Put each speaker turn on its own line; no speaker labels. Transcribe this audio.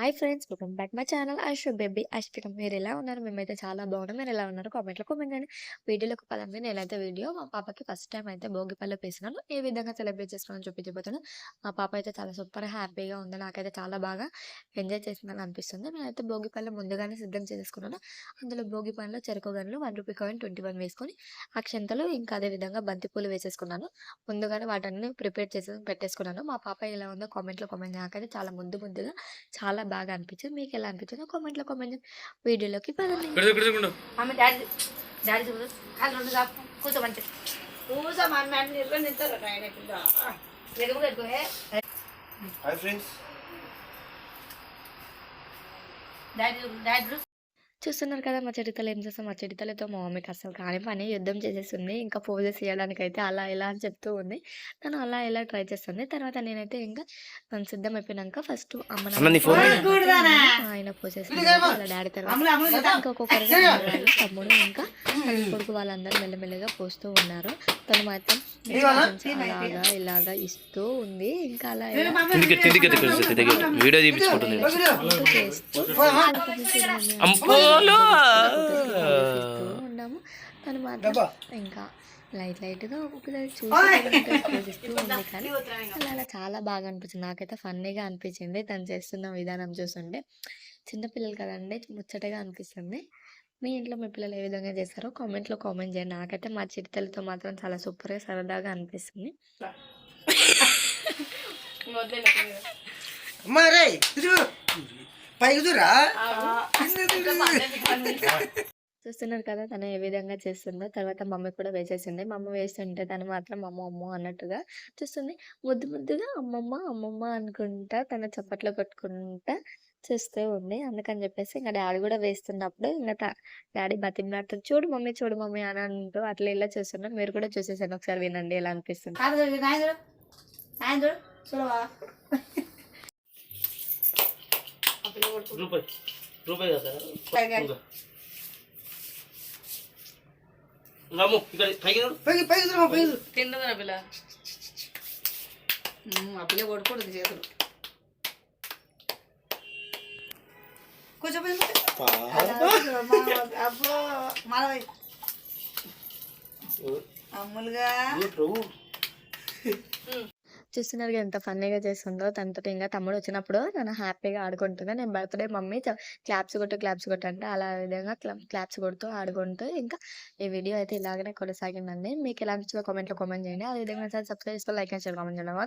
Hi friends welcome back my channel. Ash baby Ashpika మీరు ఎలా ఉన్నారు? మేమైతే చాలా బాగున్నాం. మీరు ఎలా ఉన్నారు? కామెంట్లో కామెంట్ చేయండి వీడియోలోకి పదండి నేనైతే వీడియో మా పాపకి ఫస్ట్ టైం అయితే భోగి పళ్ళు వేసినాను. ఏ విధంగా సెలబ్రేట్ చేసుకున్నాను చూపించబోతున్నాను మా పాప అయితే చాలా సూపర్ హ్యాపీగా ఉంది. నాకైతే చాలా బాగా ఎంజాయ్ చేసిందని అనిపిస్తుంది. నేనైతే భోగి పళ్ళు ముందుగానే సిద్ధం చేసుకున్నాను. అందులో భోగి పళ్ళలో చెరుకు గనులు one rupee coin twenty one వేసుకొని అక్షంతలు ఇంకా అదే విధంగా బంతిపూలు వేసేసుకున్నాను. ముందుగానే వాటన్ని ప్రిపేర్ చేసి పెట్టేసుకున్నాను. మా పాప ఎలా ఉందో కామెంట్లో కామెంట్ నాకైతే చాలా ముద్దు ముద్దుగా చాలా బాగా అనిపించింది. మీకు ఎలా అనిపించిందో? కామెంట్లో కామెంట్ వీడియోలోకి పదండి.
కుడుచు కుడుచుకుండు
ఆమె డాడీ డాడీ చూడు. కాళ్ళు రెండు కాపు. కూర్చో మంచి. కూర్చో మా అమ్మ అన్ని ఇరవై నింటారు ఆయన పిల్ల ఎదుగు ఎదుగు హే
హాయ్ ఫ్రెండ్స్
డాడీ చూడు డాడీ చూడు.
చూస్తున్నారు కదా మా చెడితలు ఏం చేస్తాం? మా చెడితలతో మా మమ్మీకి అసలు కాని పని యుద్ధం చేసేస్తుంది. ఇంకా పోజెస్ చేయడానికి అయితే అలా ఇలా అని చెప్తూ ఉంది. తను అలా ఇలా ట్రై చేస్తుంది. తర్వాత నేనైతే ఇంకా సిద్ధం అయిపోయినాక ఫస్ట్ అమ్మ ఆయన పోసేసి వాళ్ళ డాడీ తర్వాత తమ్ముడు ఇంకా తన కొడుకు వాళ్ళందరూ మెల్లమెల్లగా పోస్తూ ఉన్నారు తను మాత్రం అలాగా ఇలాగా ఇస్తూ ఉంది ఇంకా అలా
వీడియో
ఉన్నాము తను మాత్రం ఇంకా లైట్ లైట్గా ఒక్కొక్కసారి చూసి ఉంది కానీ అలా అలా చాలా బాగా అనిపించింది నాకైతే ఫన్నీగా అనిపించింది తను చేస్తున్న విధానం చూస్తుంటే చిన్నపిల్లలు కదండి ముచ్చటగా అనిపిస్తుంది మీ ఇంట్లో మీ పిల్లలు ఏ విధంగా చేస్తారో కామెంట్లో కామెంట్ చేయండి నాకైతే మా చిరుతలతో మాత్రం చాలా సూపర్గా సరదాగా అనిపిస్తుంది
పైకి
చూస్తున్నారు కదా! తను ఏ విధంగా చేస్తుందో. తర్వాత మమ్మీ కూడా వేసేసింది. మమ్మ వేస్తుంటే తను మాత్రం అమ్మ అమ్మ అన్నట్టుగా చూస్తుంది. ముద్దు ముద్దుగా అమ్మమ్మ అమ్మమ్మ అనుకుంటా తన చప్పట్లు కొట్టుకుంటా చూస్తూ ఉంది. అందుకని చెప్పేసి ఇంకా డాడీ కూడా వేస్తున్నప్పుడు ఇంకా డాడీ బతిమలాడుతుంది చూడు మమ్మీ చూడు మమ్మీ అని అంటూ అట్లా ఇలా చూస్తున్నా మీరు కూడా చూసేసాను ఒకసారి వినండి ఎలా అనిపిస్తుంది.
రూపాయి కదా రాము ఇక్కడ పైకి
పైకి పైకి చూడమ్మా పైకి చూడు
తిండదా పిల్ల? ఆ పిల్ల కొడుకూడదు చేతులు. అబ్బో. మాధవయ్య. అమ్ములుగా.
చూస్తున్నారు ఎంత ఫన్నీగా చేస్తుందో. తనతో ఇంకా తమ్ముడు వచ్చినప్పుడు నన్ను హ్యాపీగా ఆడుకుంటున్నా నేను బర్త్డే మమ్మీ క్లాప్స్ కొట్టు క్లాప్స్ కొట్టు అంటే అలా విధంగా క్లాప్స్ కొడుతూ ఆడుకుంటూ ఇంకా ఈ వీడియో అయితే ఇలాగనే కొనసాగిందండి. మీకు ఎలా నచ్చిందో కామెంట్లో కామెంట్ చేయండి. అదేవిధంగా సబ్స్క్రైబ్ చేసుకో లైక్ అండ్ షేర్ కామెంట్ చేయడం.